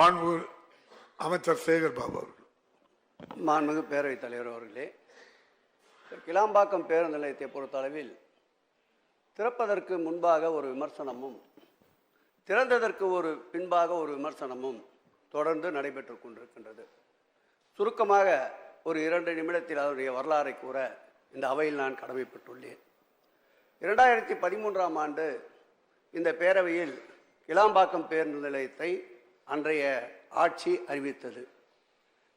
மாண்பு அமைச்சர் சேகர் பாபு அவர்கள். மாண்புமிகு பேரவைத் தலைவர் அவர்களே கிளாம்பாக்கம் பேருந்து நிலையத்தை பொறுத்தளவில் திறப்பதற்கு முன்பாக ஒரு விமர்சனமும் திறந்ததற்கு ஒரு பின்பாக ஒரு விமர்சனமும் தொடர்ந்து நடைபெற்று கொண்டிருக்கின்றது. சுருக்கமாக ஒரு இரண்டு நிமிடத்தில் அதனுடைய வரலாறை கூற இந்த அவையில் நான் கடமைப்பட்டுள்ளேன். இரண்டாயிரத்தி பதிமூன்றாம் ஆண்டு இந்த பேரவையில் கிளாம்பாக்கம் பேருந்து நிலையத்தை அன்றைய ஆட்சி அறிவித்தது.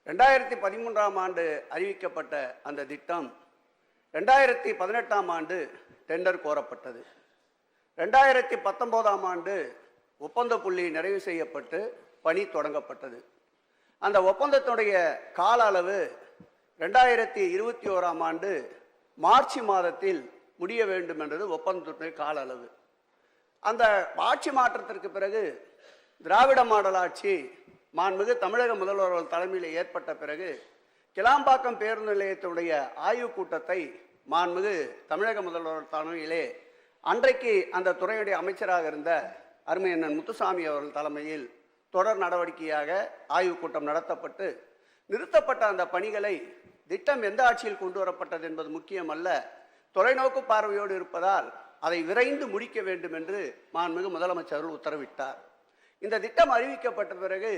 ரெண்டாயிரத்தி பதிமூன்றாம் ஆண்டு அறிவிக்கப்பட்ட அந்த திட்டம் ரெண்டாயிரத்தி பதினெட்டாம் ஆண்டு டெண்டர் கோரப்பட்டது. ரெண்டாயிரத்தி பத்தொம்போதாம் ஆண்டு ஒப்பந்த புள்ளி நிறைவு செய்யப்பட்டு பணி தொடங்கப்பட்டது. அந்த ஒப்பந்தத்தினுடைய கால அளவு ரெண்டாயிரத்தி இருபத்தி ஓராம் ஆண்டு மார்ச் மாதத்தில் முடிய வேண்டும் என்றது ஒப்பந்தத்துடைய கால அளவு. அந்த ஆட்சி மாற்றத்திற்கு பிறகு திராவிட மாடல் ஆட்சி மாண்புமிகு தமிழக முதல்வர் தலைமையில் ஏற்பட்ட பிறகு கிளாம்பாக்கம் பேருந்து நிலையத்தினுடைய ஆய்வுக் கூட்டத்தை மாண்புமிகு தமிழக முதல்வர் தலைமையிலே அன்றைக்கு அந்த துறையுடைய அமைச்சராக இருந்த அருமையண்ணன் முத்துசாமி அவர்கள் தலைமையில் தொடர் நடவடிக்கையாக ஆய்வுக் கூட்டம் நடத்தப்பட்டு நிறுத்தப்பட்ட அந்த பணிகளை திட்டம் எந்த ஆட்சியில் கொண்டு வரப்பட்டது என்பது முக்கியமல்ல தொலைநோக்கு பார்வையோடு இருப்பதால் அதை விரைந்து முடிக்க வேண்டும் என்று மாண்புமிகு முதலமைச்சர் உத்தரவிட்டார். இந்த திட்டம் அறிவிக்கப்பட்ட பிறகு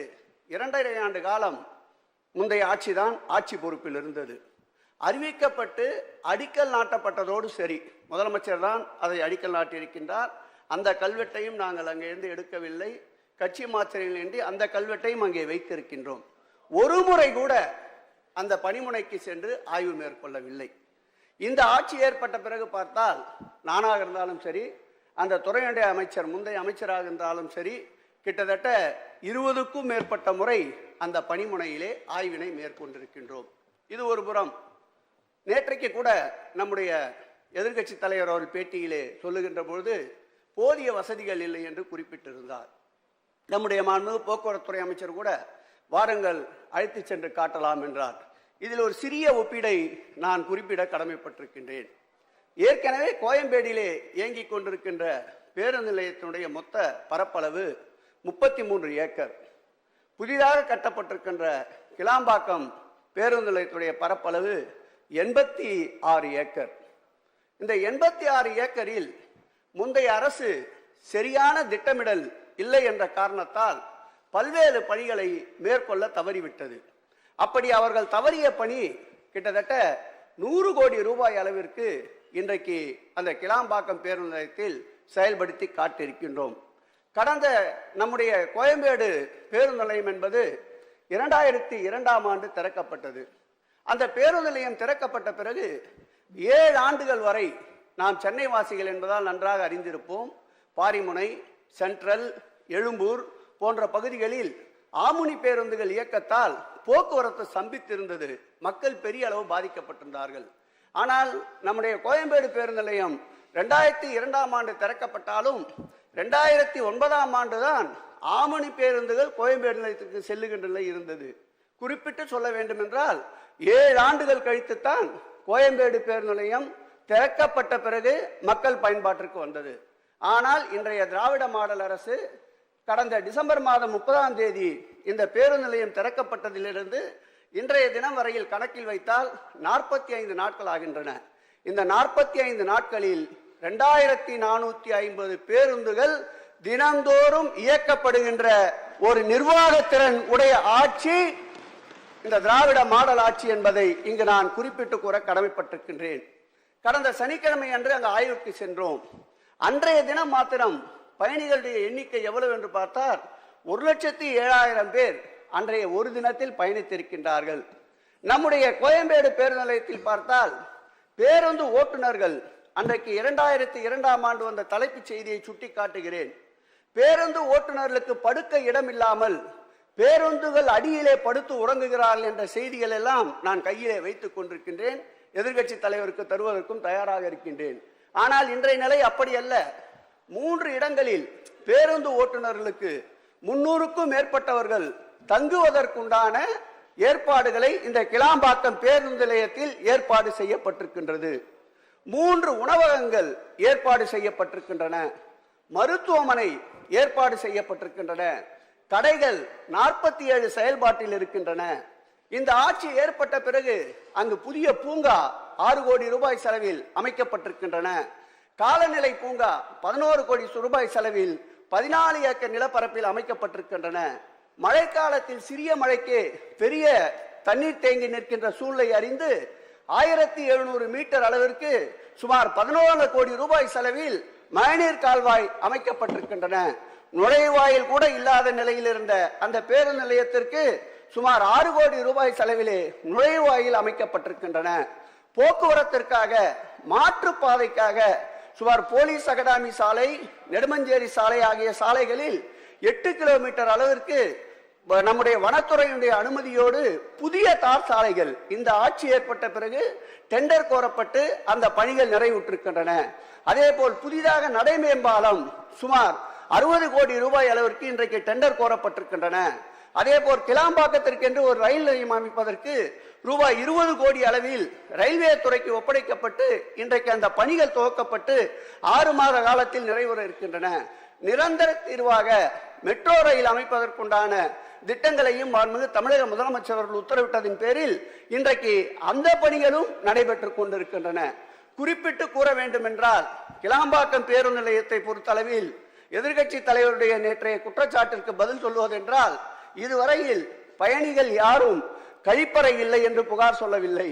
இரண்டரை ஆண்டு காலம் முந்தைய ஆட்சிதான் ஆட்சி பொறுப்பில் இருந்தது. அறிவிக்கப்பட்டு அடிக்கல் நாட்டப்பட்டதோடு சரி முதலமைச்சர் தான் அதை அடிக்கல் நாட்டியிருக்கின்றார். அந்த கல்வெட்டையும் நாங்கள் அங்கிருந்து எடுக்கவில்லை. கட்சி மாத்திரையின்றி அந்த கல்வெட்டையும் அங்கே வைத்திருக்கின்றோம். ஒரு முறை கூட அந்த பணிமுனைக்கு சென்று ஆய்வு மேற்கொள்ளவில்லை. இந்த ஆட்சி ஏற்பட்ட பிறகு பார்த்தால் நானாக இருந்தாலும் சரி அந்த துறையுடைய அமைச்சர் முந்தைய அமைச்சராக இருந்தாலும் சரி கிட்டத்தட்ட இருபதுக்கும் மேற்பட்ட முறை அந்த பணிமுனையிலே ஆய்வினை மேற்கொண்டிருக்கின்றோம். இது ஒரு புறம். நேற்றைக்கு கூட நம்முடைய எதிர்க்கட்சி தலைவர் அவர்கள் பேட்டியிலே சொல்லுகின்ற பொழுது போதிய வசதிகள் இல்லை என்று குறிப்பிட்டிருந்தார். நம்முடைய மாண்பு போக்குவரத்துறை அமைச்சர் கூட வாருங்கள் அழைத்து சென்று காட்டலாம் என்றார். இதில் ஒரு சிறிய ஒப்பீடை நான் குறிப்பிட கடமைப்பட்டிருக்கின்றேன். ஏற்கனவே கோயம்பேடியிலே இயங்கிக் கொண்டிருக்கின்ற பேருந்து நிலையத்தினுடைய மொத்த பரப்பளவு முப்பத்தி மூன்று ஏக்கர். புதிதாக கட்டப்பட்டிருக்கின்ற கிளாம்பாக்கம் பேருந்து நிலையத்துடைய பரப்பளவு எண்பத்தி ஆறு ஏக்கர். இந்த எண்பத்தி ஆறு ஏக்கரில் முந்தைய அரசு சரியான திட்டமிடல் இல்லை என்ற காரணத்தால் பல்வேறு பணிகளை மேற்கொள்ள தவறிவிட்டது. அப்படி அவர்கள் தவறிய பணி கிட்டத்தட்ட நூறு கோடி ரூபாய் அளவிற்கு இன்றைக்கு அந்த கிளாம்பாக்கம் பேருந்து நிலையத்தில் செயல்படுத்தி காட்டியிருக்கின்றோம். கடந்த நம்முடைய கோயம்பேடு பேருந்து நிலையம் என்பது இரண்டாயிரத்தி இரண்டாம் ஆண்டு திறக்கப்பட்டது. அந்த பேருந்து நிலையம் திறக்கப்பட்ட பிறகு ஏழு ஆண்டுகள் வரை நாம் சென்னை வாசிகள் என்பதால் நன்றாக அறிந்திருப்போம். பாரிமுனை சென்ட்ரல் எழும்பூர் போன்ற பகுதிகளில் ஆமுனி பேருந்துகள் இயக்கத்தால் போக்குவரத்து சம்பித்திருந்தது மக்கள் பெரிய அளவு பாதிக்கப்பட்டிருந்தார்கள். ஆனால் நம்முடைய கோயம்பேடு பேருந்து நிலையம் ரெண்டாயிரத்தி இரண்டாம் ஆண்டு திறக்கப்பட்டாலும் ரெண்டாயிரத்தி ஒன்பதாம் ஆண்டு தான் ஆமணி பேருந்துகள் கோயம்பேடு நிலையத்துக்கு செல்லுகின்ற நிலை இருந்தது. குறிப்பிட்டு சொல்ல வேண்டுமென்றால் ஏழு ஆண்டுகள் கழித்துத்தான் கோயம்பேடு பேருந்து நிலையம் திறக்கப்பட்ட பிறகு மக்கள் பயன்பாட்டிற்கு வந்தது. ஆனால் இன்றைய திராவிட மாடல் அரசு கடந்த டிசம்பர் மாதம் முப்பதாம் தேதி இந்த பேருந்து நிலையம் திறக்கப்பட்டதிலிருந்து இன்றைய தினம் வரையில் கணக்கில் வைத்தால் நாற்பத்தி ஐந்து நாட்கள் ஆகின்றன. இந்த நாற்பத்தி ஐந்து நாட்களில் ரெண்டாயிரத்தி நானூத்தி ஐம்பது பேருந்துகள் தினந்தோறும் இயக்கப்படுகின்ற ஒரு நிர்வாகத்திறன் உடைய ஆட்சி இந்த திராவிட மாடல் ஆட்சி என்பதை இங்கு நான் குறிப்பிட்டு கூற கடமைப்பட்டிருக்கின்றேன். கடந்த சனிக்கிழமை அன்று அங்கு ஆய்வுக்கு சென்றோம். அன்றைய தினம் மாத்திரம் பயணிகளுடைய எண்ணிக்கை எவ்வளவு என்று பார்த்தால் ஒரு லட்சத்தி ஏழாயிரம் பேர் அன்றைய ஒரு தினத்தில் பயணித்திருக்கின்றார்கள். நம்முடைய கோயம்பேடு பேருந்து நிலையத்தில் பார்த்தால் பேருந்து ஓட்டுநர்கள் அன்றைக்கு இரண்டாயிரத்தி இரண்டாம் ஆண்டு வந்த தலைப்புச் செய்தியை சுட்டி காட்டுகிறேன் பேருந்து ஓட்டுநர்களுக்கு படுக்க இடம் இல்லாமல் பேருந்துகள் அடியிலே படுத்து உறங்குகிறார்கள் என்ற செய்திகள் எல்லாம் நான் கையிலே வைத்துக் கொண்டிருக்கின்றேன். எதிர்க்கட்சி தலைவருக்கு தருவதற்கும் தயாராக இருக்கின்றேன். ஆனால் இன்றைய நிலை அப்படி அல்ல. மூன்று இடங்களில் பேருந்து ஓட்டுநர்களுக்கு முன்னூறுக்கும் மேற்பட்டவர்கள் தங்குவதற்குண்டான ஏற்பாடுகளை இந்த கிளாம்பாக்கம் பேருந்து நிலையத்தில் ஏற்பாடு செய்யப்பட்டிருக்கின்றது. மூன்று உணவகங்கள் ஏற்பாடு செய்யப்பட்டிருக்கின்றன. மருத்துவமனை ஏற்பாடு செய்யப்பட்டிருக்கின்றன. கடைகள் நாற்பத்தி ஏழு செயல்பாட்டில் இருக்கின்றன. இந்த ஆட்சி ஏற்பட்ட பிறகு அங்கு புதிய பூங்கா ஆறு கோடி ரூபாய் செலவில் அமைக்கப்பட்டிருக்கின்றன. காலநிலை பூங்கா பதினோரு கோடி ரூபாய் செலவில் பதினாலு ஏக்கர் நிலப்பரப்பில் அமைக்கப்பட்டிருக்கின்றன. மழைக்காலத்தில் சிறிய மழைக்கு பெரிய தண்ணீர் தேங்கி நிற்கின்ற சூழலை அறிந்து ஆயிரத்தி எழுநூறு மீட்டர் அளவிற்கு சுமார் பதினோரு கோடி ரூபாய் செலவில் மழைநீர் கால்வாய் அமைக்கப்பட்டிருக்கின்றன. நுழைவாயில் கூட இல்லாத நிலையில் இருந்த அந்த பேருந்து நிலையத்திற்கு சுமார் ஆறு கோடி ரூபாய் செலவிலே நுழைவாயில் அமைக்கப்பட்டிருக்கின்றன. போக்குவரத்திற்காக மாற்றுப்பாதைக்காக சுமார் போலீஸ் அகாடமி சாலை நெடுமஞ்சேரி சாலை ஆகிய சாலைகளில் எட்டு கிலோமீட்டர் அளவிற்கு நம்முடைய வனத்துறையினுடைய அனுமதியோடு புதிய தார் சாலைகள் இந்த ஆட்சி ஏற்பட்ட பிறகு டெண்டர் கோரப்பட்டு அந்த பணிகள் நிறைவுற்றிருக்கின்றன. அதே போல் புதிதாக நடைமேம்பாலம் சுமார் அறுபது கோடி ரூபாய் அளவிற்கு இன்றைக்கு டெண்டர் கோரப்பட்டிருக்கின்றன. அதே போல் கிளாம்பாக்கத்திற்கென்று ஒரு ரயில் நிலையம் அமைப்பதற்கு ரூபாய் இருபது கோடி அளவில் ரயில்வே துறைக்கு ஒப்படைக்கப்பட்டு இன்றைக்கு அந்த பணிகள் துவக்கப்பட்டு ஆறு மாத காலத்தில் நிறைவுற இருக்கின்றன. நிரந்தர தீர்வாக மெட்ரோ ரயில் அமைப்பதற்குண்டான திட்டங்களையும் மாண்புமிகு தமிழக முதலமைச்சர் அவர்கள் உத்தரவிட்டதின் பேரில் இன்றைக்கு அந்த பணிகளும் நடைபெற்றுக் கொண்டிருக்கின்றன. குறிப்பிட்டு கூற வேண்டும் என்றால் கிளாம்பாக்கம் பேருந்து நிலையத்தை பொறுத்தளவில் எதிர்க்கட்சி தலைவருடைய நேற்றைய குற்றச்சாட்டிற்கு பதில் சொல்வதென்றால் இதுவரையில் பயணிகள் யாரும் கழிப்பறை இல்லை என்று புகார் சொல்லவில்லை.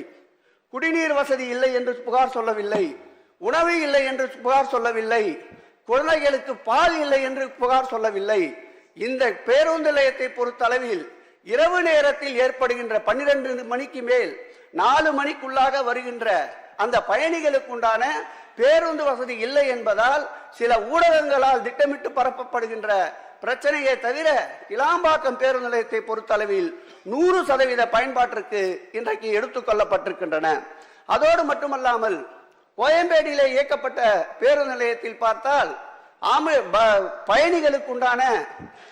குடிநீர் வசதி இல்லை என்று புகார் சொல்லவில்லை. உணவு இல்லை என்று புகார் சொல்லவில்லை. குழந்தைகளுக்கு பால் இல்லை என்று புகார் சொல்லவில்லை. இந்த பேருந்து நிலையத்தை பொறுத்தளவில் இரவு நேரத்தில் ஏற்படுகின்ற பன்னிரண்டு மணிக்கு மேல் நாலு மணிக்குள்ளாக வருகின்ற அந்த பயணிகளுக்கு உண்டான பேருந்து வசதி இல்லை என்பதால் சில ஊடகங்களால் திட்டமிட்டு பரப்பப்படுகின்ற பிரச்சனையை தவிர இளாம்பாக்கம் பேருந்து நிலையத்தை பொறுத்தளவில் நூறு சதவீத பயன்பாட்டிற்கு இன்றைக்கு எடுத்துக் கொள்ளப்பட்டிருக்கின்றன. அதோடு மட்டுமல்லாமல் கோயம்பேடியிலே இயக்கப்பட்ட பேருந்து நிலையத்தில் பார்த்தால் ஆமை ப- பயணிகளுக்கு உண்டான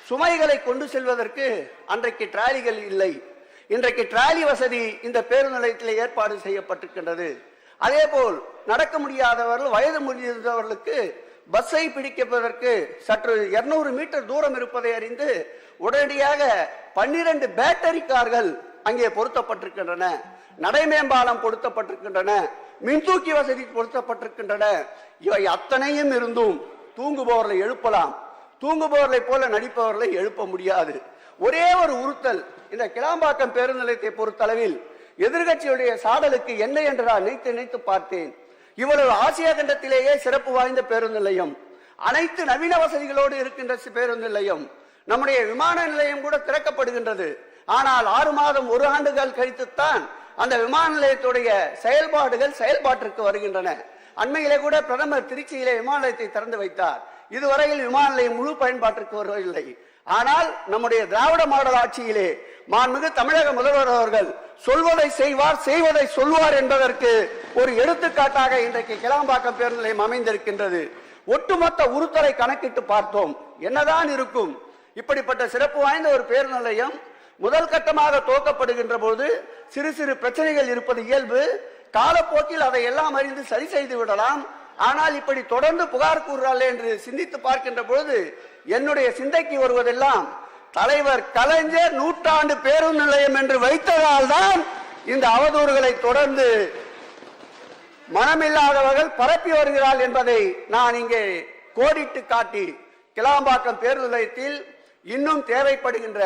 சுமைகளை கொண்டு செல்வதற்கு அன்றைக்கு டிராலிகள் இல்லை. இன்றைக்கு டிராலி வசதி இந்த பேருந்து நிலையத்தில் ஏற்பாடு செய்யப்பட்டிருக்கின்றது. அதே போல் நடக்க முடியாதவர்கள் வயது முடிந்தவர்களுக்கு பஸ்ஸை பிடிப்பதற்கு சற்று 200 மீட்டர் தூரம் இருப்பதை அறிந்து உடனடியாக பன்னிரண்டு பேட்டரி கார்கள் அங்கே பொருத்தப்பட்டிருக்கின்றன. நடைமேம்பாலம் பொருத்தப்பட்டிருக்கின்றன. மின்தூக்கி வசதி பொருத்தப்பட்டிருக்கின்றன. இவை அத்தனையும் இருந்தும் தூங்குபவர்களை எழுப்பலாம். தூங்குபவர்களை போல நடிப்பவர்களை எழுப்ப முடியாது. ஒரே ஒரு உறுத்தல் இந்த கிளாம்பாக்கம் பேருந்து நிலையத்தை பொறுத்தளவில் எதிர்கட்சியுடைய சாடலுக்கு என்ன என்றா நினைத்து நினைத்து பார்த்தேன். இவ்வளவு ஆசியா கண்டத்திலேயே சிறப்பு வாய்ந்த பேருந்து நிலையம். அனைத்து நவீன வசதிகளோடு இருக்கின்ற பேருந்து நிலையம். நம்முடைய விமான நிலையம் கூட திறக்கப்படுகின்றது. ஆனால் ஆறு மாதம் ஒரு ஆண்டுகள் கழித்துத்தான் அந்த விமான நிலையத்துடைய செயல்பாடுகள் செயல்பாட்டிற்கு வருகின்றன. அண்மையிலே கூட பிரதமர் திருச்சியிலே விமான நிலையத்தை திறந்து வைத்தார். இதுவரையில் விமான நிலையம் முழு பயன்பாட்டிற்கு வருவதில்லை. ஆனால் நம்முடைய திராவிட மாடல் ஆட்சியிலே மாண்புமிகு தமிழக முதல்வர் அவர்கள் சொல்வதை செய்வார் செய்வதை சொல்வார் என்பதற்கு ஒரு எடுத்துக்காட்டாக இன்றைக்கு கிளாம்பாக்கம் பேருந்து நிலையம் அமைந்திருக்கின்றது. ஒட்டுமொத்த உருத்தரை கணக்கிட்டு பார்த்தோம். என்னதான் இருக்கும்? இப்படிப்பட்ட சிறப்பு வாய்ந்த ஒரு பேருந்து நிலையம் முதல் கட்டமாக துவக்கப்படுகின்ற பொழுது சிறு சிறு பிரச்சனைகள் இருப்பது இயல்பு. காலப்போக்கில் அதை எல்லாம் அறிந்து சரி செய்து விடலாம். ஆனால் இப்படி தொடர்ந்து புகார் கூறுறாள் என்று சிந்தித்து பார்க்கின்ற பொழுது என்னுடைய சிந்தைக்கு வருவதெல்லாம் தலைவர் கலைஞர் நூற்றாண்டு பேருந்து நிலையம் என்று வைத்ததால் தான் இந்த அவதூறுகளை தொடர்ந்து மனமில்லாதவர்கள் பரப்பி வருகிறாள் என்பதை நான் இங்கே கோடிட்டு காட்டி கிளாம்பாக்கம் பேருந்து நிலையத்தில் இன்னும் தேவைப்படுகின்ற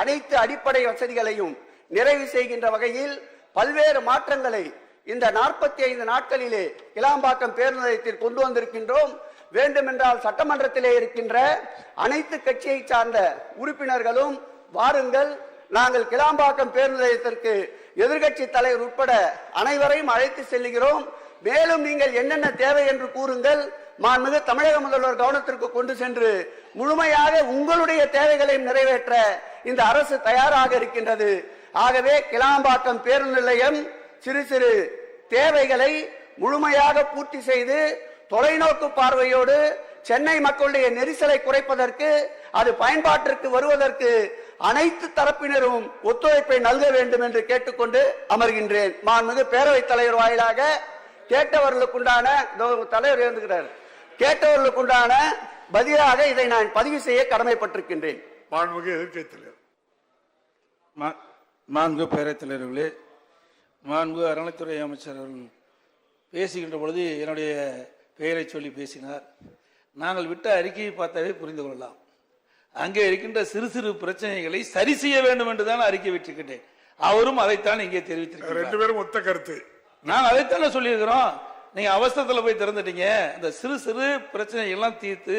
அனைத்து அடிப்படை வசதிகளையும் நிறைவு செய்கின்ற வகையில் பல்வேறு மாற்றங்களை இந்த நாற்பத்தி ஐந்து நாட்களிலே கிளாம்பாக்கம் பேருந்து நிலையத்தில் கொண்டு வந்திருக்கின்றோம். வேண்டுமென்றால் சட்டமன்றத்திலே இருக்கின்ற அனைத்து கட்சியை சார்ந்த உறுப்பினர்களும் வாருங்கள். நாங்கள் கிளாம்பாக்கம் பேருந்து நிலையத்திற்கு எதிர்கட்சி தலைவர் உட்பட அனைவரையும் அழைத்து செல்லுகிறோம். மேலும் நீங்கள் என்னென்ன தேவை என்று கூறுங்கள். மாண்புமிகு தமிழக முதல்வர் கவனத்திற்கு கொண்டு சென்று முழுமையாக உங்களுடைய தேவைகளையும் நிறைவேற்ற இந்த அரசு தயாராக இருக்கின்றது. ஆகவே கிளாம்பாக்கம் பேருந்து நிலையம் சிறு சிறு தேவைகளை முழுமையாக பூர்த்தி செய்து தொலைநோக்கு பார்வையோடு சென்னை மக்களுடைய நெரிசலை குறைப்பதற்கு அது பயன்பாட்டிற்கு வருவதற்கு அனைத்து தரப்பினரும் ஒத்துழைப்பை நல்க வேண்டும் என்று கேட்டுக்கொண்டு அமர்கின்றேன். மாண்புமிகு பேரவைத் தலைவர் வாயிலாக கேட்டவர்களுக்குண்டான தலைவர் இருந்துகிறார் கேட்டவர்களுக்குண்டான பதிலாக இதை நான் பதிவு செய்ய கடமைப்பட்டிருக்கின்றேன். மாண்புமிகு எதிர்க்கட்சி மாண்பு பேரவைத் தலைவர்களே மாண்பு அறநிலைத்துறை அமைச்சர் அவர்கள் பேசுகின்ற பொழுது என்னுடைய பெயரை சொல்லி பேசினார். நாங்கள் விட்ட அறிக்கையை பார்த்தாவே புரிந்து கொள்ளலாம். அங்கே இருக்கின்ற சிறு சிறு பிரச்சனைகளை சரி செய்ய வேண்டும் என்று தான் அறிக்கை விட்டிருக்கின்றேன். அவரும் அதைத்தான் இங்கே தெரிவித்திருக்கிறார். ரெண்டு பேரும் ஒத்த கருத்து. நாங்கள் அதைத்தானே சொல்லியிருக்கிறோம். நீங்க அவசரத்தில் போய் திறந்துட்டீங்க. இந்த சிறு சிறு பிரச்சனைகள் எல்லாம் தீர்த்து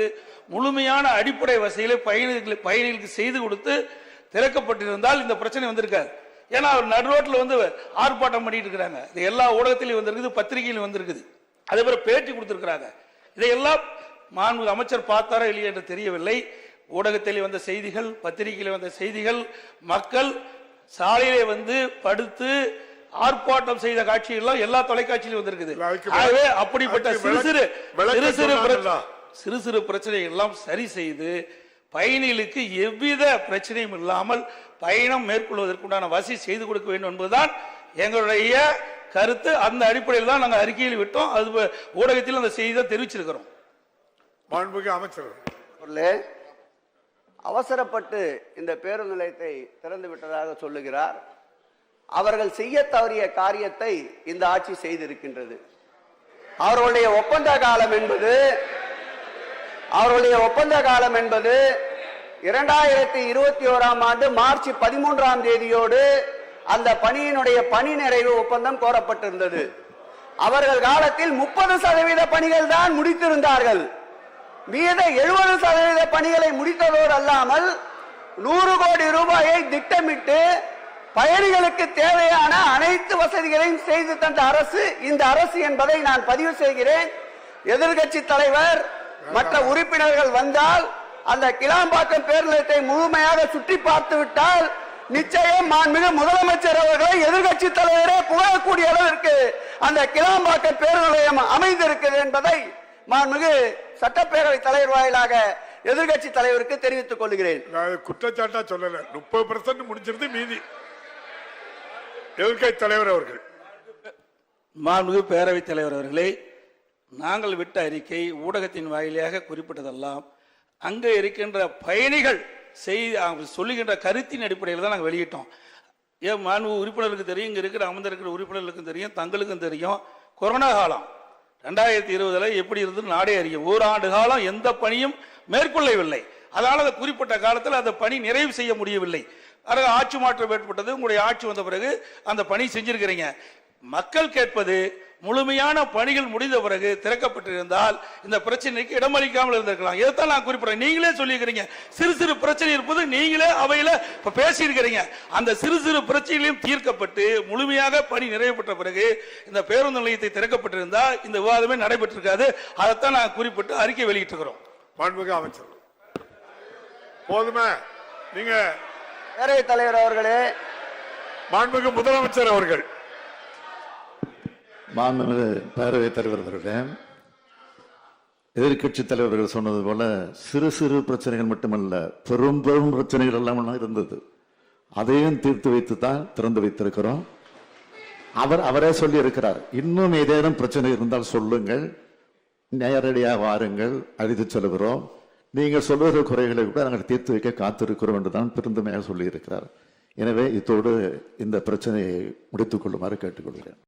முழுமையான அடிப்படை வசதிகளை பயணிகளுக்கு பயணிகளுக்கு செய்து கொடுத்து திறக்கப்பட்டிருந்தால் இந்த பிரச்சனை வந்திருக்காது. ஏன்னா அவர் நடு ரோட்ல வந்து ஆர்ப்பாட்டம் பண்ணிட்டு இருக்கிறாங்க. இது எல்லா ஊடகத்திலையும் வந்திருக்குது பத்திரிகையிலும் வந்திருக்குது. அதே போல பேட்டி கொடுத்திருக்கிறாங்க. இதையெல்லாம் மாண்பு அமைச்சர் பார்த்தாரா இல்லையா என்று தெரியவில்லை. ஊடகத்தில் வந்த செய்திகள் பத்திரிகையில் வந்த செய்திகள் மக்கள் சாலையிலே வந்து படுத்து ஆர்ப்பாட்டம் செய்த காட்சியெல்லாம் எல்லா தொலைக்காட்சியிலும் வந்திருக்குது. ஆகவே அப்படிப்பட்ட சிறு சிறு சிறு சிறு. சிறு சிறு பிரச்சனைகள் எல்லாம் சரி செய்து பயணிகளுக்கு எவ்வித பிரச்சனையும் இல்லாமல் பயணம் மேற்கொள்வதற்குண்டான வசதி செய்து கொடுக்க வேண்டும் என்பதுதான் எங்களுடைய கருத்து. அந்த அடிப்படையில் தான் நாங்கள் அறிக்கையில் விட்டோம். அது ஊடகத்தில் அந்த செய்தி தான் தெரிவிச்சிருக்கிறோம். மாண்புமிகு அமைச்சர் அவசரப்பட்டு இந்த பேருந்து நிலையத்தை திறந்து விட்டதாக சொல்லுகிறார். அவர்கள் செய்ய தவறிய காரியத்தை இந்த ஆட்சி செய்திருக்கின்றது. அவர்களுடைய ஒப்பந்த காலம் என்பது அவர்களுடைய ஒப்பந்த காலம் என்பது இரண்டாயிரத்தி இருபத்தி ஓராம் ஆண்டு மார்ச் பதிமூன்றாம் தேதியோடு அந்த பணியினுடைய பணி நிறைவு ஒப்பந்தம் கோரப்பட்டிருந்தது. அவர்கள் காலத்தில் முப்பது சதவீத பணிகள் தான் முடித்திருந்தார்கள். மீத எழுபது சதவீத பணிகளை முடித்ததோடு அல்லாமல் நூறு கோடி ரூபாயை திட்டமிட்டு பயணிகளுக்கு தேவையான அனைத்து வசதிகளையும் செய்து தந்த அரசு இந்த அரசு என்பதை நான் பதிவு செய்கிறேன். எதிர்க்கட்சி தலைவர் மற்ற உறுப்பினர்கள் வந்தால் அந்த கிளாம்பாக்கம் பேருநிலையத்தை முழுமையாக சுற்றி பார்த்து விட்டால் நிச்சயம் மாண்புமிகு முதலமைச்சர் அவர்களை எதிர்க்கட்சி தலைவரே புகழக்கூடிய அளவிற்கு அந்த கிளாம்பாக்கம் பேருந்து நிலையம் அமைந்திருக்கிறது என்பதை மாண்புமிகு சட்டப்பேரவை தலைவர் வாயிலாக எதிர்க்கட்சி தலைவருக்கு தெரிவித்துக் கொள்கிறேன். நான் குற்றச்சாட்டா சொல்லல. முப்பது பர்சன்ட் முடிஞ்சிருந்து மீதி. எதிர்க்கட்சி தலைவர் அவர்கள். மாண்புமிகு பேரவைத் தலைவர் அவர்களே நாங்கள் விட்ட அறிக்கை ஊடகத்தின் வாயிலாக குறிப்பிட்டதெல்லாம் அங்கே இருக்கின்ற பயணிகள் செய்தி அவங்க சொல்லுகின்ற கருத்தின் அடிப்படையில் தான் நாங்கள் வெளியிட்டோம். ஏன் மாண்பு உறுப்பினருக்கு தெரியும் இங்கே இருக்கிற அமர்ந்திருக்கிற உறுப்பினர்களுக்கும் தெரியும் தங்களுக்கும் தெரியும். கொரோனா காலம் ரெண்டாயிரத்தி இருபதில் எப்படி இருந்தது நாடே அறியும். ஓராண்டு காலம் எந்த பணியும் மேற்கொள்ளவில்லை. அதனால் அந்த குறிப்பிட்ட காலத்தில் அந்த பணி நிறைவு செய்ய முடியவில்லை. அதாவது ஆட்சி மாற்றம் ஏற்பட்டது. உங்களுடைய ஆட்சி வந்த பிறகு அந்த பணி செஞ்சிருக்கிறீங்க. மக்கள் கேட்பது முழுமையான பணிகள் முடிந்த பிறகு திறக்கப்பட்டிருந்தால் இந்த பிரச்சனைக்கு இடமளிக்காமல் இருந்திருக்கலாம். இதைத்தான் நான் குறிப்பிடுறேன். நீங்களே சொல்லியிருக்கிறீங்க. சிறு சிறு பிரச்சனை இருப்பது நீங்களே அவையில இப்ப பேசியிருக்கிறீங்க. அந்த சிறு சிறு பிரச்சனைகளையும் தீர்க்கப்பட்டு முழுமையாக பணி நிறைவு பெற்ற பிறகு இந்த பேருந்து நிலையத்தை திறக்கப்பட்டிருந்தா இந்த விவாதமே நடைபெற்றிருக்காது. அதைத்தான் நான் குறிப்பிட்டு அறிக்கை வெளியிட்டிருக்கிறோம். மாண்புமிகு அமைச்சர். போதுமே. நீங்க தலைவர் அவர்களே. மாண்புமிகு முதலமைச்சர் அவர்கள். மாண்புமிகு பேரவைத் தலைவர் அவர்களே எதிர்க்கட்சி தலைவர்கள் சொன்னது போல சிறு சிறு பிரச்சனைகள் மட்டுமல்ல பெரும் பெரும் பிரச்சனைகள் எல்லாம் இருந்தது. அதையும் தீர்த்து வைத்து தான் திறந்து வைத்திருக்கிறோம். அவர் அவரே சொல்லி இருக்கிறார் இன்னும் ஏதேனும் பிரச்சனை இருந்தால் சொல்லுங்கள். நேரடியாக வாருங்கள். அழித்து செல்கிறோம். நீங்கள் சொல்லுகிற குறைகளை கூட நாங்கள் தீர்த்து வைக்க காத்திருக்கிறோம் என்று தான் பெருந்தமையாக சொல்லியிருக்கிறார். எனவே இத்தோடு இந்த பிரச்சனையை முடித்துக் கொள்ளுமாறு கேட்டுக்கொள்கிறேன்.